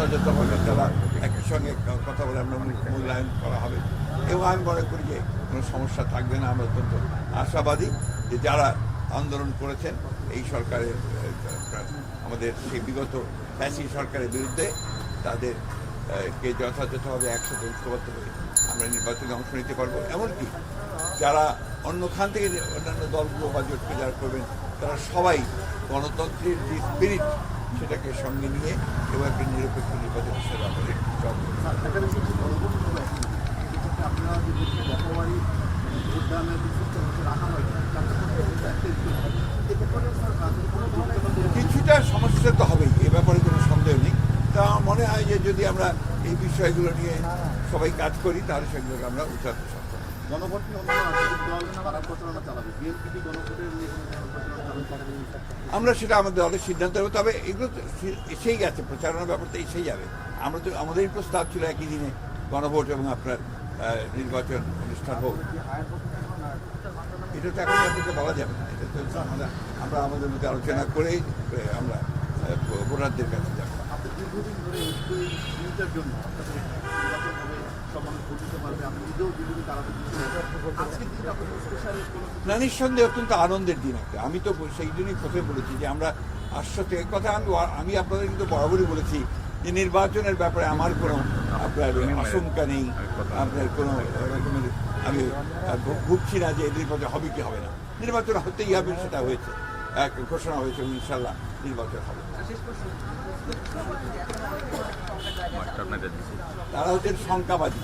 যথাযথভাবে তারা একই সঙ্গে কথা বলে আমরা মূল- মূল্যায়ন করা হবে এবং আমি মনে করি যে কোনো সমস্যা থাকবে না আমরা অত্যন্ত আশাবাদী যে যারা আন্দোলন করেছেন, এই সরকারের আমাদের সেই বিগত ফ্যাসি সরকারের বিরুদ্ধে তাদের কে যথাযথভাবে একসাথে ঐক্যবদ্ধ হয়ে আমরা নির্বাচনে অংশ নিতে পারব। এমনকি যারা অন্য খান থেকে অন্যান্য দলগুলো বা জোটকে যারা করবেন, তারা সবাই গণতন্ত্রের যে স্পিরিট সেটাকে সঙ্গে নিয়ে এবং একটা নিরপেক্ষ নির্বাচন হিসেবে আমাদের কিছুটা সমস্যা তো হবেই এ ব্যাপারে কোনো সন্দেহ নেই। তা মনে হয় যে যদি আমরা এই বিষয়গুলো নিয়ে সবাই কাজ করি তাহলে সেগুলোকে আমরা উঠাতে সক্ষম। গণভোট নিয়ে অন্য দল প্রচারণা চালাবে। বিএনপি গণভোটের আমরা সেটা আমাদের দলের সিদ্ধান্ত নেব, তবে এগুলো এসেই গেছে, প্রচারণার ব্যাপারটা এসেই যাবে। আমরা তো আমাদেরই প্রস্তাব ছিল একই দিনে গণভোট এবং আপনার নির্বাচন অনুষ্ঠান হোক। এটা তো এখন আপনাকে বলা যাবে না, এটা তো আমরা আমাদের মধ্যে আলোচনা করেই আমরা ভোটারদের কাছে যাব। না নিঃসন্দেহে অত্যন্ত আনন্দের দিন একটা। আমি তো সেই জন্যই প্রথমে বলেছি যে আমরা আশ্বস্ত। এক কথা আমি আমি আপনাদের কিন্তু বরাবরই বলেছি যে নির্বাচনের ব্যাপারে আমার কোনো আপনার আশঙ্কা নেই। আপনার কোনো রকমের আমি ভুগছি না যে নির্বাচন হবে কি হবে না। নির্বাচন হতেই হবে সেটা হয়েছে। এক ঘোষণা হয়েছে, ইনশাল্লাহ নির্বাচন হবে। তারা হচ্ছেন শঙ্কাবাদী